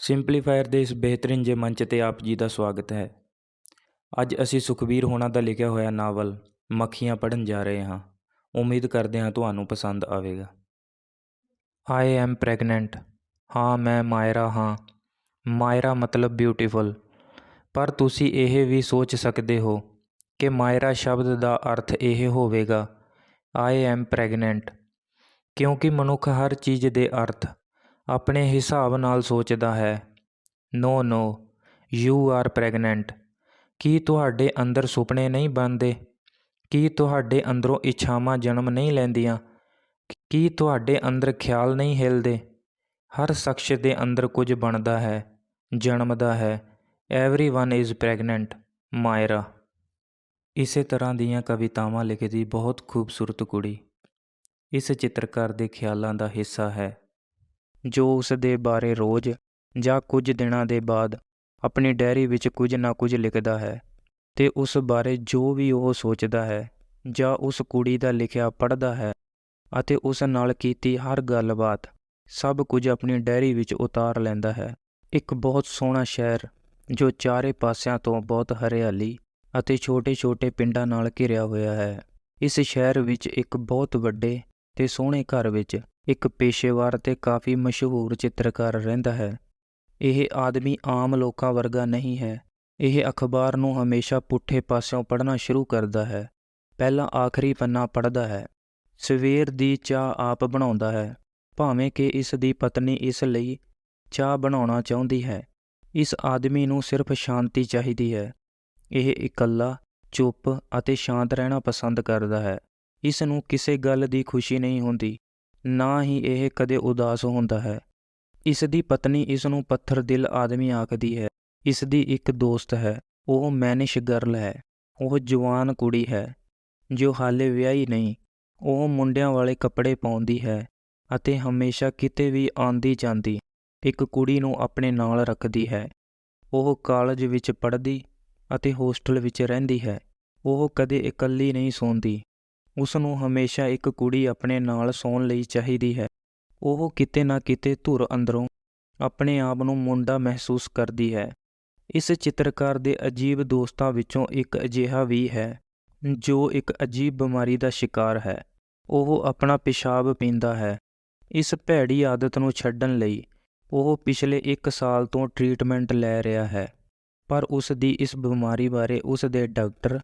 ਸਿੰਪਲੀਫਾਇਰ ਦੇ ਇਸ ਬਿਹਤਰੀਨ ਜਿਹੇ ਮੰਚ 'ਤੇ ਆਪ ਜੀ ਦਾ ਸਵਾਗਤ ਹੈ। ਅੱਜ ਅਸੀਂ ਸੁਖਬੀਰ ਹੋਣਾ ਦਾ ਲਿਖਿਆ ਹੋਇਆ ਨਾਵਲ, ਮੱਖੀਆਂ ਪੜ੍ਹਨ ਜਾ ਰਹੇ ਹਾਂ। ਉਮੀਦ ਕਰਦੇ ਹਾਂ ਤੁਹਾਨੂੰ ਪਸੰਦ ਆਵੇਗਾ। ਆਈ ਐਮ ਪ੍ਰੈਗਨੈਂਟ ਹਾਂ, ਮੈਂ ਮਾਇਰਾ ਹਾਂ। ਮਾਇਰਾ ਮਤਲਬ ਬਿਊਟੀਫੁਲ ਪਰ ਤੁਸੀਂ ਇਹ ਵੀ ਸੋਚ ਸਕਦੇ ਹੋ ਕਿ ਮਾਇਰਾ ਸ਼ਬਦ ਦਾ ਅਰਥ ਇਹ ਹੋਵੇਗਾ ਆਈ ਐਮ ਪ੍ਰੈਗਨੈਂਟ ਕਿਉਂਕਿ ਮਨੁੱਖ ਹਰ ਚੀਜ਼ ਦੇ ਅਰਥ ਆਪਣੇ ਹਿਸਾਬ ਨਾਲ ਸੋਚਦਾ ਹੈ। No no, you are pregnant. ਕੀ ਤੁਹਾਡੇ ਅੰਦਰ ਸੁਪਨੇ ਨਹੀਂ ਬਣਦੇ? ਕੀ ਤੁਹਾਡੇ ਅੰਦਰੋਂ ਇੱਛਾਵਾਂ ਜਨਮ ਨਹੀਂ ਲੈਂਦੀਆਂ? ਕੀ ਤੁਹਾਡੇ ਅੰਦਰ ਖਿਆਲ ਨਹੀਂ ਹਿਲਦੇ? ਹਰ ਸ਼ਖਸ ਦੇ ਅੰਦਰ ਕੁਝ ਬਣਦਾ ਹੈ, ਜਨਮਦਾ ਹੈ। Everyone is pregnant Maira. ਇਸੇ ਤਰ੍ਹਾਂ ਦੀਆਂ ਕਵਿਤਾਵਾਂ ਲਿਖਦੀ ਬਹੁਤ ਖੂਬਸੂਰਤ ਕੁੜੀ। ਇਸ ਚਿੱਤਰਕਾਰ ਦੇ ਖਿਆਲਾਂ ਦਾ ਹਿੱਸਾ ਹੈ। ਜੋ ਉਸ ਦੇ ਬਾਰੇ ਰੋਜ਼ ਜਾਂ ਕੁਝ ਦਿਨਾਂ ਦੇ ਬਾਅਦ ਆਪਣੀ ਡਾਇਰੀ ਵਿੱਚ ਕੁਝ ਨਾ ਕੁਝ ਲਿਖਦਾ ਹੈ ਤੇ ਉਸ ਬਾਰੇ ਜੋ ਵੀ ਉਹ ਸੋਚਦਾ ਹੈ ਜਾਂ ਉਸ ਕੁੜੀ ਦਾ ਲਿਖਿਆ ਪੜ੍ਹਦਾ ਹੈ ਅਤੇ ਉਸ ਨਾਲ ਕੀਤੀ ਹਰ ਗੱਲਬਾਤ, ਸਭ ਕੁਝ ਆਪਣੀ ਡਾਇਰੀ ਵਿੱਚ ਉਤਾਰ ਲੈਂਦਾ ਹੈ। ਇੱਕ ਬਹੁਤ ਸੋਹਣਾ ਸ਼ਹਿਰ, ਜੋ ਚਾਰੇ ਪਾਸਿਆਂ ਤੋਂ ਬਹੁਤ ਹਰਿਆਲੀ ਅਤੇ ਛੋਟੇ-ਛੋਟੇ ਪਿੰਡਾਂ ਨਾਲ ਘਿਰਿਆ ਹੋਇਆ ਹੈ। ਇਸ ਸ਼ਹਿਰ ਵਿੱਚ ਇੱਕ ਬਹੁਤ ਵੱਡੇ ਤੇ ਸੋਹਣੇ ਘਰ ਵਿੱਚ ਇੱਕ ਪੇਸ਼ੇਵਰ ਅਤੇ ਕਾਫੀ ਮਸ਼ਹੂਰ ਚਿੱਤਰਕਾਰ ਰਹਿੰਦਾ ਹੈ। ਇਹ ਆਦਮੀ ਆਮ ਲੋਕਾਂ ਵਰਗਾ ਨਹੀਂ ਹੈ। ਇਹ ਅਖਬਾਰ ਨੂੰ ਹਮੇਸ਼ਾ ਪੁੱਠੇ ਪਾਸਿਓਂ ਪੜ੍ਹਨਾ ਸ਼ੁਰੂ ਕਰਦਾ ਹੈ। ਪਹਿਲਾਂ ਆਖਰੀ ਪੰਨਾ ਪੜ੍ਹਦਾ ਹੈ। ਸਵੇਰ ਦੀ ਚਾਹ ਆਪ ਬਣਾਉਂਦਾ ਹੈ। ਭਾਵੇਂ ਕਿ ਇਸ ਦੀ ਪਤਨੀ ਇਸ ਲਈ ਚਾਹ ਬਣਾਉਣਾ ਚਾਹੁੰਦੀ ਹੈ। ਇਸ ਆਦਮੀ ਨੂੰ ਸਿਰਫ ਸ਼ਾਂਤੀ ਚਾਹੀਦੀ ਹੈ। ਇਹ ਇਕੱਲਾ, ਚੁੱਪ ਅਤੇ ਸ਼ਾਂਤ ਰਹਿਣਾ ਪਸੰਦ ਕਰਦਾ ਹੈ। ਇਸ ਨੂੰ ਕਿਸੇ ਗੱਲ ਦੀ ਖੁਸ਼ੀ ਨਹੀਂ ਹੁੰਦੀ। ਨਾ ਹੀ ਇਹ ਕਦੇ ਉਦਾਸ ਹੁੰਦਾ ਹੈ। ਇਸ ਦੀ ਪਤਨੀ ਇਸ ਨੂੰ ਪੱਥਰ ਦਿਲ ਆਦਮੀ ਆਖਦੀ ਹੈ। ਇਸ ਦੀ ਇੱਕ ਦੋਸਤ ਹੈ। ਉਹ ਮੈਨਿਸ਼ ਗਰਲ ਹੈ। ਉਹ ਜਵਾਨ ਕੁੜੀ ਹੈ। ਜੋ ਹਾਲੇ ਵਿਆਹੀ ਨਹੀਂ, ਉਹ ਮੁੰਡਿਆਂ ਵਾਲੇ ਕੱਪੜੇ ਪਾਉਂਦੀ ਹੈ ਅਤੇ ਹਮੇਸ਼ਾ ਕਿਤੇ ਵੀ ਆਂਦੀ ਜਾਂਦੀ, ਇੱਕ ਕੁੜੀ ਨੂੰ ਆਪਣੇ ਨਾਲ ਰੱਖਦੀ ਹੈ। ਉਹ ਕਾਲਜ ਵਿੱਚ ਪੜ੍ਹਦੀ ਅਤੇ ਹੋਸਟਲ ਵਿੱਚ ਰਹਿੰਦੀ ਹੈ। ਉਹ ਕਦੇ ਇਕੱਲੀ ਨਹੀਂ ਸੌਂਦੀ। ਉਸ ਨੂੰ ਹਮੇਸ਼ਾ ਇੱਕ ਕੁੜੀ ਆਪਣੇ ਨਾਲ ਸੌਣ ਲਈ ਚਾਹੀਦੀ ਹੈ। ਉਹ ਕਿਤੇ ਨਾ ਕਿਤੇ ਧੁਰ ਅੰਦਰੋਂ ਆਪਣੇ ਆਪ ਨੂੰ ਮੁੰਡਾ ਮਹਿਸੂਸ ਕਰਦੀ ਹੈ। ਇਸ ਚਿੱਤਰਕਾਰ ਦੇ ਅਜੀਬ ਦੋਸਤਾਂ ਵਿੱਚੋਂ ਇੱਕ ਅਜਿਹਾ ਵੀ ਹੈ, ਜੋ ਇੱਕ ਅਜੀਬ ਬਿਮਾਰੀ ਦਾ ਸ਼ਿਕਾਰ ਹੈ। ਉਹ ਆਪਣਾ ਪਿਸ਼ਾਬ ਪੀਂਦਾ ਹੈ। ਇਸ ਭੈੜੀ ਆਦਤ ਨੂੰ ਛੱਡਣ ਲਈ ਉਹ ਪਿਛਲੇ 1 ਸਾਲ ਤੋਂ ਟ੍ਰੀਟਮੈਂਟ ਲੈ ਰਿਹਾ ਹੈ, ਪਰ ਉਸ ਦੀ ਇਸ ਬਿਮਾਰੀ ਬਾਰੇ ਉਸ ਦੇ ਡਾਕਟਰ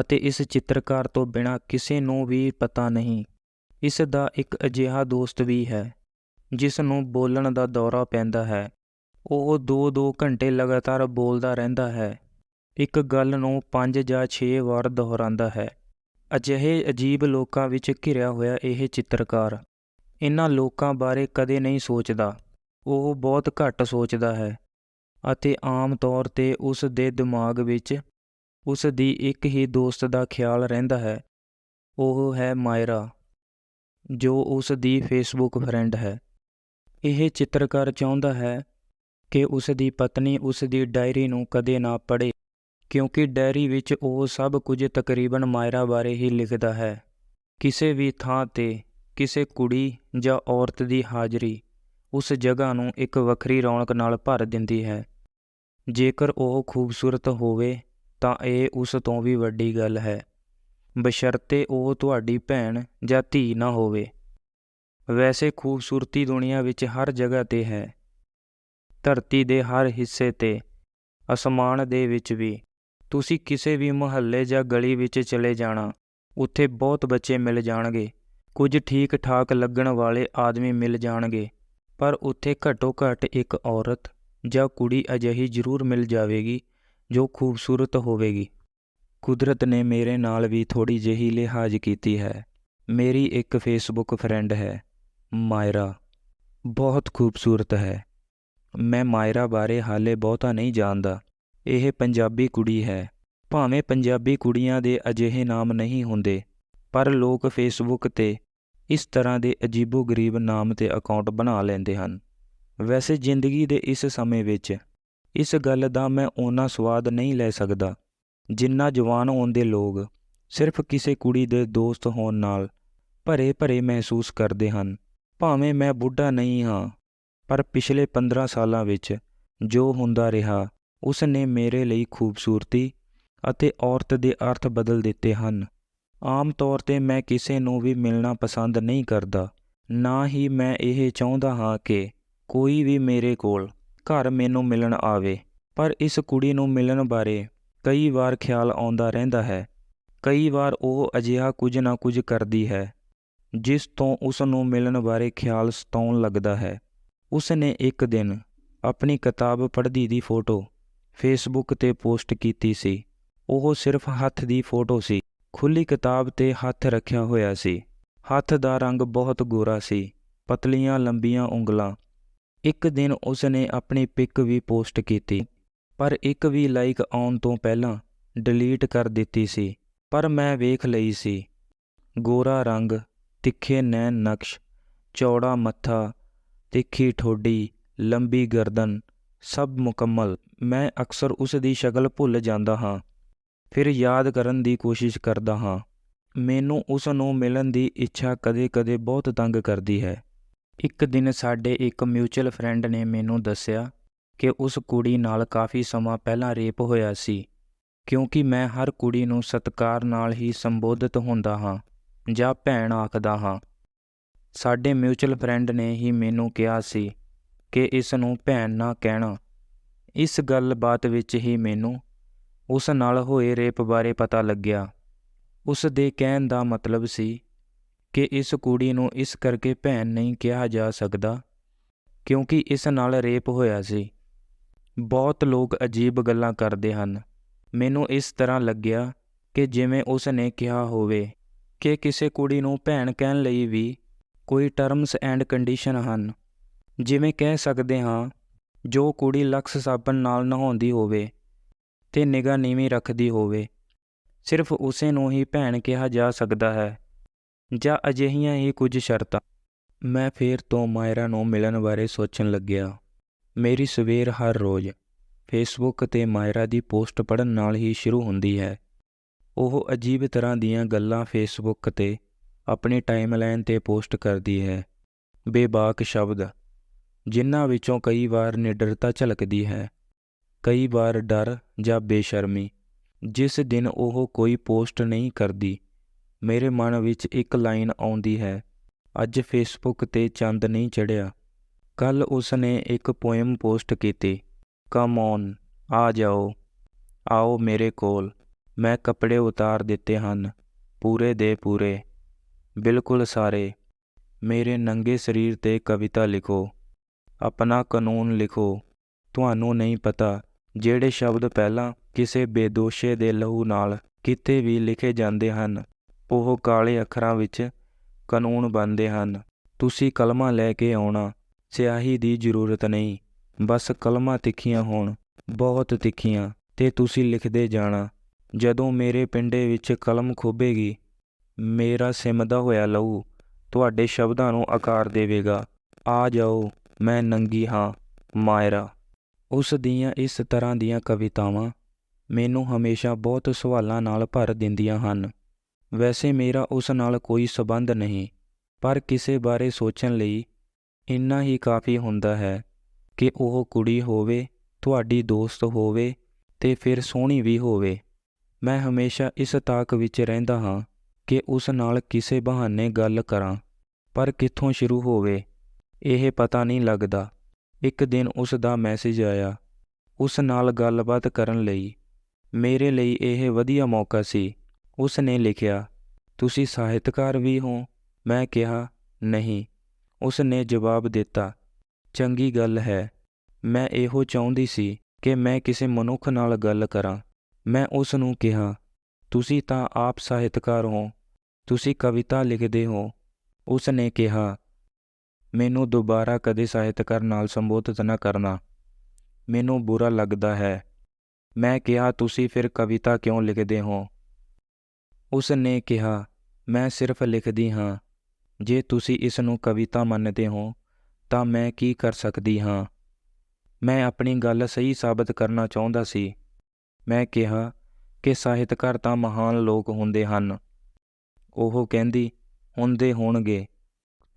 ਅਤੇ ਇਸ ਚਿੱਤਰਕਾਰ ਤੋਂ ਬਿਨਾਂ ਕਿਸੇ ਨੂੰ ਵੀ ਪਤਾ ਨਹੀਂ। ਇਸ ਦਾ ਇੱਕ ਅਜਿਹਾ ਦੋਸਤ ਵੀ ਹੈ, ਜਿਸ ਨੂੰ ਬੋਲਣ ਦਾ ਦੌਰਾ ਪੈਂਦਾ ਹੈ। ਉਹ 2-2 ਘੰਟੇ ਲਗਾਤਾਰ ਬੋਲਦਾ ਰਹਿੰਦਾ ਹੈ। ਇੱਕ ਗੱਲ ਨੂੰ 5 ਜਾਂ 6 ਵਾਰ ਦੁਹਰਾਉਂਦਾ ਹੈ। ਅਜਿਹੇ ਅਜੀਬ ਲੋਕਾਂ ਵਿੱਚ ਘਿਰਿਆ ਹੋਇਆ ਇਹ ਚਿੱਤਰਕਾਰ ਇਹਨਾਂ ਲੋਕਾਂ ਬਾਰੇ ਕਦੇ ਨਹੀਂ ਸੋਚਦਾ। ਉਹ ਬਹੁਤ ਘੱਟ ਸੋਚਦਾ ਹੈ ਅਤੇ ਆਮ ਤੌਰ ਤੇ ਉਸ ਦੇ ਦਿਮਾਗ ਵਿੱਚ ਉਸ ਦੀ ਇੱਕ ਹੀ ਦੋਸਤ ਦਾ ਖਿਆਲ ਰਹਿੰਦਾ ਹੈ। ਉਹ ਹੈ ਮਾਇਰਾ, ਜੋ ਉਸ ਦੀ ਫੇਸਬੁੱਕ ਫਰੈਂਡ ਹੈ। ਇਹ ਚਿੱਤਰਕਾਰ ਚਾਹੁੰਦਾ ਹੈ ਕਿ ਉਸ ਦੀ ਪਤਨੀ ਉਸ ਦੀ ਡਾਇਰੀ ਨੂੰ ਕਦੇ ਨਾ ਪੜ੍ਹੇ, ਕਿਉਂਕਿ ਡਾਇਰੀ ਵਿੱਚ ਉਹ ਸਭ ਕੁਝ ਤਕਰੀਬਨ ਮਾਇਰਾ ਬਾਰੇ ਹੀ ਲਿਖਦਾ ਹੈ। ਕਿਸੇ ਵੀ ਥਾਂ ਤੇ ਕਿਸੇ ਕੁੜੀ ਜਾਂ ਔਰਤ ਦੀ ਹਾਜ਼ਰੀ ਉਸ ਜਗ੍ਹਾ ਨੂੰ ਇੱਕ ਵੱਖਰੀ ਰੌਣਕ ਨਾਲ ਭਰ ਦਿੰਦੀ ਹੈ। ਜੇਕਰ ਉਹ ਖੂਬਸੂਰਤ ਹੋਵੇ ਤਾਂ ਇਹ ਉਸ ਤੋਂ ਵੀ ਵੱਡੀ ਗੱਲ ਹੈ। ਬਸ਼ਰਤੇ ਉਹ ਤੁਹਾਡੀ ਭੈਣ ਜਾਂ ਧੀ ਨਾ ਹੋਵੇ। ਵੈਸੇ ਖੂਬਸੂਰਤੀ ਦੁਨੀਆ ਵਿੱਚ ਹਰ ਜਗ੍ਹਾ ਤੇ ਹੈ। ਧਰਤੀ ਦੇ ਹਰ ਹਿੱਸੇ ਤੇ, ਅਸਮਾਨ ਦੇ ਵਿੱਚ ਵੀ। ਤੁਸੀਂ ਕਿਸੇ ਵੀ ਮੁਹੱਲੇ ਜਾਂ ਗਲੀ ਵਿੱਚ ਚਲੇ ਜਾਣਾ, ਉੱਥੇ ਬਹੁਤ ਬੱਚੇ ਮਿਲ ਜਾਣਗੇ। ਕੁਝ ਠੀਕ ਠਾਕ ਲੱਗਣ ਵਾਲੇ ਆਦਮੀ ਮਿਲ ਜਾਣਗੇ। ਪਰ ਉੱਥੇ ਘੱਟੋ ਘੱਟ ਇੱਕ ਔਰਤ ਜਾਂ ਕੁੜੀ ਅਜਿਹੀ ਜ਼ਰੂਰ ਮਿਲ ਜਾਵੇਗੀ ਜੋ ਖੂਬਸੂਰਤ ਹੋਵੇਗੀ। ਕੁਦਰਤ ਨੇ ਮੇਰੇ ਨਾਲ ਵੀ ਥੋੜੀ ਜਿਹੀ ਲਿਹਾਜ਼ ਕੀਤੀ ਹੈ। ਮੇਰੀ ਇੱਕ ਫੇਸਬੁੱਕ ਫਰੈਂਡ ਹੈ, ਮਾਇਰਾ। ਬਹੁਤ ਖੂਬਸੂਰਤ ਹੈ। ਮੈਂ ਮਾਇਰਾ ਬਾਰੇ ਹਾਲੇ ਬਹੁਤਾ ਨਹੀਂ ਜਾਣਦਾ। ਇਹ ਪੰਜਾਬੀ ਕੁੜੀ ਹੈ। ਭਾਵੇਂ ਪੰਜਾਬੀ ਕੁੜੀਆਂ ਦੇ ਅਜਿਹੇ ਨਾਮ ਨਹੀਂ ਹੁੰਦੇ, ਪਰ ਲੋਕ ਫੇਸਬੁੱਕ ਤੇ ਇਸ ਤਰ੍ਹਾਂ ਦੇ ਅਜੀਬੋ-ਗਰੀਬ ਨਾਮ ਤੇ ਅਕਾਊਂਟ ਬਣਾ ਲੈਂਦੇ ਹਨ। ਵੈਸੇ ਜ਼ਿੰਦਗੀ ਦੇ ਇਸ ਸਮੇਂ ਵਿੱਚ ਇਸ ਗੱਲ ਦਾ ਮੈਂ ਓਨਾ ਸਵਾਦ ਨਹੀਂ ਲੈ ਸਕਦਾ, ਜਿੰਨਾ ਜਵਾਨ ਆਉਂਦੇ ਲੋਕ ਸਿਰਫ ਕਿਸੇ ਕੁੜੀ ਦੇ ਦੋਸਤ ਹੋਣ ਨਾਲ ਭਰੇ ਭਰੇ ਮਹਿਸੂਸ ਕਰਦੇ ਹਨ। ਭਾਵੇਂ ਮੈਂ ਬੁੱਢਾ ਨਹੀਂ ਹਾਂ, ਪਰ ਪਿਛਲੇ 15 ਸਾਲਾਂ ਵਿੱਚ ਜੋ ਹੁੰਦਾ ਰਿਹਾ ਉਸ ਨੇ ਮੇਰੇ ਲਈ ਖੂਬਸੂਰਤੀ ਅਤੇ ਔਰਤ ਦੇ ਅਰਥ ਬਦਲ ਦਿੱਤੇ ਹਨ। ਆਮ ਤੌਰ ਤੇ ਮੈਂ ਕਿਸੇ ਨੂੰ ਵੀ ਮਿਲਣਾ ਪਸੰਦ ਨਹੀਂ ਕਰਦਾ, ਨਾ ਹੀ ਮੈਂ ਇਹ ਚਾਹੁੰਦਾ ਹਾਂ ਕਿ ਕੋਈ ਵੀ ਮੇਰੇ ਕੋਲ ਘਰ ਮੈਨੂੰ ਮਿਲਣ ਆਵੇ, ਪਰ ਇਸ ਕੁੜੀ ਨੂੰ ਮਿਲਣ ਬਾਰੇ ਕਈ ਵਾਰ ਖਿਆਲ ਆਉਂਦਾ ਰਹਿੰਦਾ ਹੈ। ਕਈ ਵਾਰ ਉਹ ਅਜਿਹਾ ਕੁਝ ਨਾ ਕੁਝ ਕਰਦੀ ਹੈ, ਜਿਸ ਤੋਂ ਉਸ ਨੂੰ ਮਿਲਣ ਬਾਰੇ ਖਿਆਲ ਸਤਾਉਣ ਲੱਗਦਾ ਹੈ। ਉਸ ਨੇ ਇੱਕ ਦਿਨ ਆਪਣੀ ਕਿਤਾਬ ਪੜ੍ਹਦੀ ਦੀ ਫੋਟੋ ਫੇਸਬੁੱਕ ਤੇ ਪੋਸਟ ਕੀਤੀ ਸੀ। ਉਹ ਸਿਰਫ ਹੱਥ ਦੀ ਫੋਟੋ ਸੀ ਖੁੱਲੀ ਕਿਤਾਬ ਤੇ ਹੱਥ ਰੱਖਿਆ ਹੋਇਆ ਸੀ। ਹੱਥ ਦਾ ਰੰਗ ਬਹੁਤ ਗੋਰਾ ਸੀ, ਪਤਲੀਆਂ ਲੰਬੀਆਂ ਉਂਗਲਾਂ ਇੱਕ ਦਿਨ ਉਸ ਨੇ ਆਪਣੀ ਪਿਕ ਵੀ ਪੋਸਟ ਕੀਤੀ, ਪਰ ਇੱਕ ਵੀ ਲਾਈਕ ਆਉਣ ਤੋਂ ਪਹਿਲਾਂ ਡਿਲੀਟ ਕਰ ਦਿੱਤੀ ਸੀ, ਪਰ ਮੈਂ ਵੇਖ ਲਈ ਸੀ। ਗੋਰਾ ਰੰਗ, ਤਿੱਖੇ ਨੈਣ ਨਕਸ਼, ਚੌੜਾ ਮੱਥਾ, ਤਿੱਖੀ ਠੋਡੀ, ਲੰਬੀ ਗਰਦਨ, ਸਭ ਮੁਕੰਮਲ। ਮੈਂ ਅਕਸਰ ਉਸ ਦੀ ਸ਼ਕਲ ਭੁੱਲ ਜਾਂਦਾ ਹਾਂ। ਫਿਰ ਯਾਦ ਕਰਨ ਦੀ ਕੋਸ਼ਿਸ਼ ਕਰਦਾ ਹਾਂ। ਮੈਨੂੰ ਉਸ ਨੂੰ ਮਿਲਣ ਦੀ ਇੱਛਾ ਕਦੇ-ਕਦੇ ਬਹੁਤ ਤੰਗ ਕਰਦੀ ਹੈ। ਇੱਕ ਦਿਨ ਸਾਡੇ ਇੱਕ ਮਿਊਚੁਅਲ ਫਰੈਂਡ ਨੇ ਮੈਨੂੰ ਦੱਸਿਆ ਕਿ ਉਸ ਕੁੜੀ ਨਾਲ ਕਾਫੀ ਸਮਾਂ ਪਹਿਲਾਂ ਰੇਪ ਹੋਇਆ ਸੀ, ਕਿਉਂਕਿ ਮੈਂ ਹਰ ਕੁੜੀ ਨੂੰ ਸਤਿਕਾਰ ਨਾਲ ਹੀ ਸੰਬੋਧਿਤ ਹੁੰਦਾ ਹਾਂ, ਜਾਂ ਭੈਣ ਆਖਦਾ ਹਾਂ। ਸਾਡੇ ਮਿਊਚੁਅਲ ਫਰੈਂਡ ਨੇ ਹੀ ਮੈਨੂੰ ਕਿਹਾ ਸੀ ਕਿ ਇਸ ਨੂੰ ਭੈਣ ਨਾ ਕਹਿਣਾ। ਇਸ ਗੱਲਬਾਤ ਵਿੱਚ ਹੀ ਮੈਨੂੰ ਉਸ ਨਾਲ ਹੋਏ ਰੇਪ ਬਾਰੇ ਪਤਾ ਲੱਗਿਆ। ਉਸ ਦੇ ਕਹਿਣ ਦਾ ਮਤਲਬ ਸੀ ਕਿ ਇਸ ਕੁੜੀ ਨੂੰ ਇਸ ਕਰਕੇ ਭੈਣ ਨਹੀਂ ਕਿਹਾ ਜਾ ਸਕਦਾ, ਕਿਉਂਕਿ ਇਸ ਨਾਲ ਰੇਪ ਹੋਇਆ ਸੀ। ਬਹੁਤ ਲੋਕ ਅਜੀਬ ਗੱਲਾਂ ਕਰਦੇ ਹਨ। ਮੈਨੂੰ ਇਸ ਤਰ੍ਹਾਂ ਲੱਗਿਆ ਕਿ ਜਿਵੇਂ ਉਸ ਨੇ ਕਿਹਾ ਹੋਵੇ ਕਿ ਕਿਸੇ ਕੁੜੀ ਨੂੰ ਭੈਣ ਕਹਿਣ ਲਈ ਵੀ ਕੋਈ ਟਰਮਸ ਐਂਡ ਕੰਡੀਸ਼ਨ ਹਨ। ਜਿਵੇਂ ਕਹਿ ਸਕਦੇ ਹਾਂ, ਜੋ ਕੁੜੀ ਲਕਸ ਸਾਬਣ ਨਾਲ ਨਹਾਉਂਦੀ ਹੋਵੇ ਤੇ ਨਿਗਾਹ ਨੀਵੀਂ ਰੱਖਦੀ ਹੋਵੇ, ਸਿਰਫ ਉਸੇ ਨੂੰ ਹੀ ਭੈਣ ਕਿਹਾ ਜਾ ਸਕਦਾ ਹੈ। ਜਾਂ ਅਜਿਹੀਆਂ ਹੀ ਕੁਝ ਸ਼ਰਤਾਂ। ਮੈਂ ਫੇਰ ਤੋਂ ਮਾਇਰਾ ਨੂੰ ਮਿਲਣ ਬਾਰੇ ਸੋਚਣ ਲੱਗਿਆ। ਮੇਰੀ ਸਵੇਰ ਹਰ ਰੋਜ਼ ਫੇਸਬੁੱਕ ਤੇ ਮਾਇਰਾ ਦੀ ਪੋਸਟ ਪੜਨ ਨਾਲ ਹੀ ਸ਼ੁਰੂ ਹੁੰਦੀ ਹੈ। ਉਹ ਅਜੀਬ ਤਰ੍ਹਾਂ ਦੀਆਂ ਗੱਲਾਂ ਫੇਸਬੁੱਕ ਤੇ ਆਪਣੀ ਟਾਈਮਲਾਈਨ ਤੇ ਪੋਸਟ ਕਰਦੀ ਹੈ। ਬੇਬਾਕ ਸ਼ਬਦ, ਜਿਨ੍ਹਾਂ ਵਿੱਚੋਂ ਕਈ ਵਾਰ ਨਿਡਰਤਾ ਝਲਕਦੀ ਹੈ। ਕਈ ਵਾਰ ਡਰ ਜਾਂ ਬੇਸ਼ਰਮੀ, ਜਿਸ ਦਿਨ ਉਹ ਕੋਈ ਪੋਸਟ ਨਹੀਂ ਕਰਦੀ। ਮੇਰੇ ਮਨ ਵਿੱਚ ਇੱਕ ਲਾਈਨ ਆਉਂਦੀ ਹੈ। ਅੱਜ ਫੇਸਬੁੱਕ ਤੇ ਚੰਦ ਨਹੀਂ ਚੜਿਆ ਕੱਲ ਉਸ ਨੇ ਇੱਕ ਪੋਇਮ ਪੋਸਟ ਕੀਤੀ। ਕਮ ਔਨ ਆ ਜਾਓ। ਆਓ ਮੇਰੇ ਕੋਲ। ਮੈਂ ਕੱਪੜੇ ਉਤਾਰ ਦਿੱਤੇ ਹਨ। ਪੂਰੇ ਦੇ ਪੂਰੇ। ਬਿਲਕੁਲ ਸਾਰੇ। ਮੇਰੇ ਨੰਗੇ ਸਰੀਰ ਤੇ ਕਵਿਤਾ ਲਿਖੋ। ਆਪਣਾ ਕਾਨੂੰਨ ਲਿਖੋ। ਤੁਹਾਨੂੰ ਨਹੀਂ ਪਤਾ ਜਿਹੜੇ ਸ਼ਬਦ ਪਹਿਲਾਂ ਕਿਸੇ ਬੇਦੋਸ਼ੇ ਦੇ ਲਹੂ ਨਾਲ ਕਿਤੇ ਵੀ ਲਿਖੇ ਜਾਂਦੇ ਹਨ। ਉਹ ਕਾਲੇ ਅੱਖਰਾਂ ਵਿੱਚ ਕਾਨੂੰਨ ਬਣਦੇ ਹਨ। ਤੁਸੀਂ ਕਲਮਾਂ ਲੈ ਕੇ ਆਉਣਾ, ਸਿਆਹੀ ਦੀ ਜ਼ਰੂਰਤ ਨਹੀਂ। ਬਸ ਕਲਮਾਂ ਤਿੱਖੀਆਂ ਹੋਣ, ਬਹੁਤ ਤਿੱਖੀਆਂ, ਤੇ ਤੁਸੀਂ ਲਿਖਦੇ ਜਾਣਾ। ਜਦੋਂ ਮੇਰੇ ਪਿੰਡੇ ਵਿੱਚ ਕਲਮ ਖੋਬੇਗੀ, ਮੇਰਾ ਸਿਮਦਾ ਹੋਇਆ ਲਹੂ ਤੁਹਾਡੇ ਸ਼ਬਦਾਂ ਨੂੰ ਆਕਾਰ ਦੇਵੇਗਾ। ਆ ਜਾਓ, ਮੈਂ ਨੰਗੀ ਹਾਂ, ਮਾਇਰਾ। ਉਸ ਦੀਆਂ ਇਸ ਤਰ੍ਹਾਂ ਦੀਆਂ ਕਵਿਤਾਵਾਂ ਮੈਨੂੰ ਹਮੇਸ਼ਾ ਬਹੁਤ ਸਵਾਲਾਂ ਨਾਲ ਭਰ ਦਿੰਦੀਆਂ ਹਨ। ਵੈਸੇ ਮੇਰਾ ਉਸ ਨਾਲ ਕੋਈ ਸਬੰਧ ਨਹੀਂ, ਪਰ ਕਿਸੇ ਬਾਰੇ ਸੋਚਣ ਲਈ ਇੰਨਾ ਹੀ ਕਾਫੀ ਹੁੰਦਾ ਹੈ ਕਿ ਉਹ ਕੁੜੀ ਹੋਵੇ, ਤੁਹਾਡੀ ਦੋਸਤ ਹੋਵੇ ਤੇ ਫਿਰ ਸੋਹਣੀ ਵੀ ਹੋਵੇ। ਮੈਂ ਹਮੇਸ਼ਾ ਇਸ ਤਾਕ ਵਿੱਚ ਰਹਿੰਦਾ ਹਾਂ ਕਿ ਉਸ ਨਾਲ ਕਿਸੇ ਬਹਾਨੇ ਗੱਲ ਕਰਾਂ, ਪਰ ਕਿੱਥੋਂ ਸ਼ੁਰੂ ਹੋਵੇ, ਇਹ ਪਤਾ ਨਹੀਂ ਲੱਗਦਾ। ਇੱਕ ਦਿਨ ਉਸ ਦਾ ਮੈਸੇਜ ਆਇਆ, ਉਸ ਨਾਲ ਗੱਲਬਾਤ ਕਰਨ ਲਈ। ਮੇਰੇ ਲਈ ਇਹ ਵਧੀਆ ਮੌਕਾ ਸੀ। ਉਸ ਨੇ ਲਿਖਿਆ, ਤੁਸੀਂ ਸਾਹਿਤਕਾਰ ਵੀ ਹੋ? ਮੈਂ ਕਿਹਾ, ਨਹੀਂ। ਉਸ ਨੇ ਜਵਾਬ ਦਿੱਤਾ, ਚੰਗੀ ਗੱਲ ਹੈ। ਮੈਂ ਇਹੋ ਚਾਹੁੰਦੀ ਸੀ ਕਿ ਮੈਂ ਕਿਸੇ ਮਨੁੱਖ ਨਾਲ ਗੱਲ ਕਰਾਂ। ਮੈਂ ਉਸ ਨੂੰ ਕਿਹਾ, ਤੁਸੀਂ ਤਾਂ ਆਪ ਸਾਹਿਤਕਾਰ ਹੋ। ਤੁਸੀਂ ਕਵਿਤਾ ਲਿਖਦੇ ਹੋ। ਉਸ ਨੇ ਕਿਹਾ, ਮੈਨੂੰ ਦੁਬਾਰਾ ਕਦੇ ਸਾਹਿਤਕਾਰ ਨਾਲ ਸੰਬੋਧਿਤ ਨਾ ਕਰਨਾ। ਮੈਨੂੰ ਬੁਰਾ ਲੱਗਦਾ ਹੈ। ਮੈਂ ਕਿਹਾ, ਤੁਸੀਂ ਫਿਰ ਕਵਿਤਾ ਕਿਉਂ ਲਿਖਦੇ ਹੋ? ਉਸ ਨੇ ਕਿਹਾ, ਮੈਂ ਸਿਰਫ ਲਿਖਦੀ ਹਾਂ। ਜੇ ਤੁਸੀਂ ਇਸ ਨੂੰ ਕਵਿਤਾ ਮੰਨਦੇ ਹੋ, ਤਾਂ ਮੈਂ ਕੀ ਕਰ ਸਕਦੀ ਹਾਂ? ਮੈਂ ਆਪਣੀ ਗੱਲ ਸਹੀ ਸਾਬਤ ਕਰਨਾ ਚਾਹੁੰਦਾ ਸੀ। ਮੈਂ ਕਿਹਾ ਕਿ ਸਾਹਿਤਕਾਰ ਤਾਂ ਮਹਾਨ ਲੋਕ ਹੁੰਦੇ ਹਨ। ਉਹ ਕਹਿੰਦੀ, ਹੁੰਦੇ ਹੋਣਗੇ।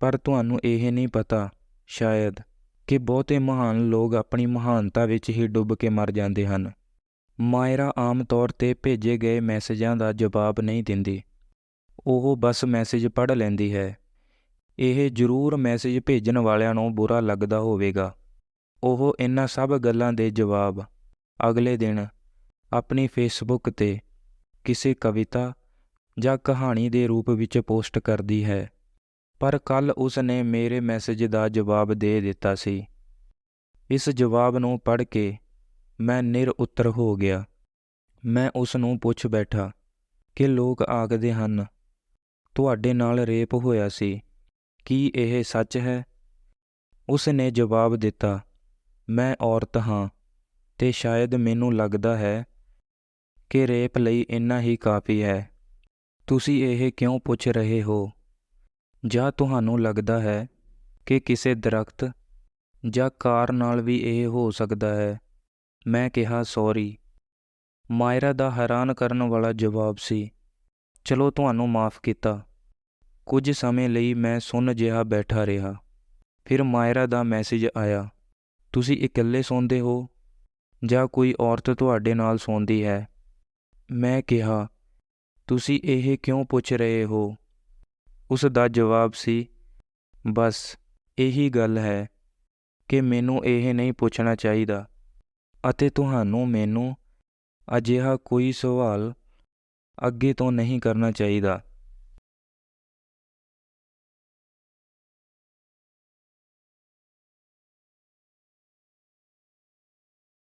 ਪਰ ਤੁਹਾਨੂੰ ਇਹ ਨਹੀਂ ਪਤਾ ਸ਼ਾਇਦ ਕਿ ਬਹੁਤੇ ਮਹਾਨ ਲੋਕ ਆਪਣੀ ਮਹਾਨਤਾ ਵਿੱਚ ਹੀ ਡੁੱਬ ਕੇ ਮਰ ਜਾਂਦੇ ਹਨ। ਮਾਇਰਾ ਆਮ ਤੌਰ ਤੇ ਭੇਜੇ ਗਏ ਮੈਸੇਜਾਂ ਦਾ ਜਵਾਬ ਨਹੀਂ ਦਿੰਦੀ। ਉਹ ਬਸ ਮੈਸੇਜ ਪੜ੍ਹ ਲੈਂਦੀ ਹੈ। ਇਹ ਜ਼ਰੂਰ ਮੈਸੇਜ ਭੇਜਣ ਵਾਲਿਆਂ ਨੂੰ ਬੁਰਾ ਲੱਗਦਾ ਹੋਵੇਗਾ। ਉਹ ਇਹਨਾਂ ਸਭ ਗੱਲਾਂ ਦੇ ਜਵਾਬ, ਅਗਲੇ ਦਿਨ, ਆਪਣੀ ਫੇਸਬੁੱਕ ਤੇ ਕਿਸੇ ਕਵਿਤਾ ਜਾਂ ਕਹਾਣੀ ਦੇ ਰੂਪ ਵਿੱਚ ਪੋਸਟ ਕਰਦੀ ਹੈ। ਪਰ ਕੱਲ ਉਸ ਨੇ ਮੇਰੇ ਮੈਸੇਜ ਦਾ ਜਵਾਬ ਦੇ ਦਿੱਤਾ ਸੀ। ਇਸ ਜਵਾਬ ਨੂੰ ਪੜ੍ਹ ਕੇ ਮੈਂ ਨਿਰ ਉੱਤਰ ਹੋ ਗਿਆ। ਮੈਂ ਉਸ ਨੂੰ ਪੁੱਛ ਬੈਠਾ, ਕਿ ਲੋਕ ਆਖਦੇ ਹਨ, ਤੁਹਾਡੇ ਨਾਲ ਰੇਪ ਹੋਇਆ ਸੀ। ਕੀ ਇਹ ਸੱਚ ਹੈ? ਉਸ ਨੇ ਜਵਾਬ ਦਿੱਤਾ, ਮੈਂ ਔਰਤ ਹਾਂ, ਤੇ ਸ਼ਾਇਦ ਮੈਨੂੰ ਲੱਗਦਾ ਹੈ ਕਿ ਰੇਪ ਲਈ ਇੰਨਾ ਹੀ ਕਾਫੀ ਹੈ। ਤੁਸੀਂ ਇਹ ਕਿਉਂ ਪੁੱਛ ਰਹੇ ਹੋ? ਜਾਂ ਤੁਹਾਨੂੰ ਲੱਗਦਾ ਹੈ ਕਿ ਕਿਸੇ ਦਰਖਤ ਜਾਂ ਕਾਰ ਨਾਲ ਵੀ ਇਹ ਹੋ ਸਕਦਾ ਹੈ? ਮੈਂ ਕਿਹਾ, ਸੌਰੀ। ਮਾਇਰਾ ਦਾ ਹੈਰਾਨ ਕਰਨ ਵਾਲਾ ਜਵਾਬ ਸੀ, ਚਲੋ ਤੁਹਾਨੂੰ ਮਾਫ ਕੀਤਾ। ਕੁਝ ਸਮੇਂ ਲਈ ਮੈਂ ਸੁੰਨ ਜਿਹਾ ਬੈਠਾ ਰਿਹਾ। ਫਿਰ ਮਾਇਰਾ ਦਾ ਮੈਸੇਜ ਆਇਆ, ਤੁਸੀਂ ਇਕੱਲੇ ਸੌਂਦੇ ਹੋ? ਜਾਂ ਕੋਈ ਔਰਤ ਤੁਹਾਡੇ ਨਾਲ ਸੌਂਦੀ ਹੈ? ਮੈਂ ਕਿਹਾ, ਤੁਸੀਂ ਇਹ ਕਿਉਂ ਪੁੱਛ ਰਹੇ ਹੋ? ਉਸ ਦਾ ਜਵਾਬ ਸੀ, ਬਸ, ਇਹੀ ਗੱਲ ਹੈ ਕਿ ਮੈਨੂੰ ਇਹ ਨਹੀਂ ਪੁੱਛਣਾ ਚਾਹੀਦਾ। ਅਤੇ ਤੁਹਾਨੂੰ ਮੈਨੂੰ ਅਜਿਹਾ ਕੋਈ ਸਵਾਲ ਅੱਗੇ ਤੋਂ ਨਹੀਂ ਕਰਨਾ ਚਾਹੀਦਾ।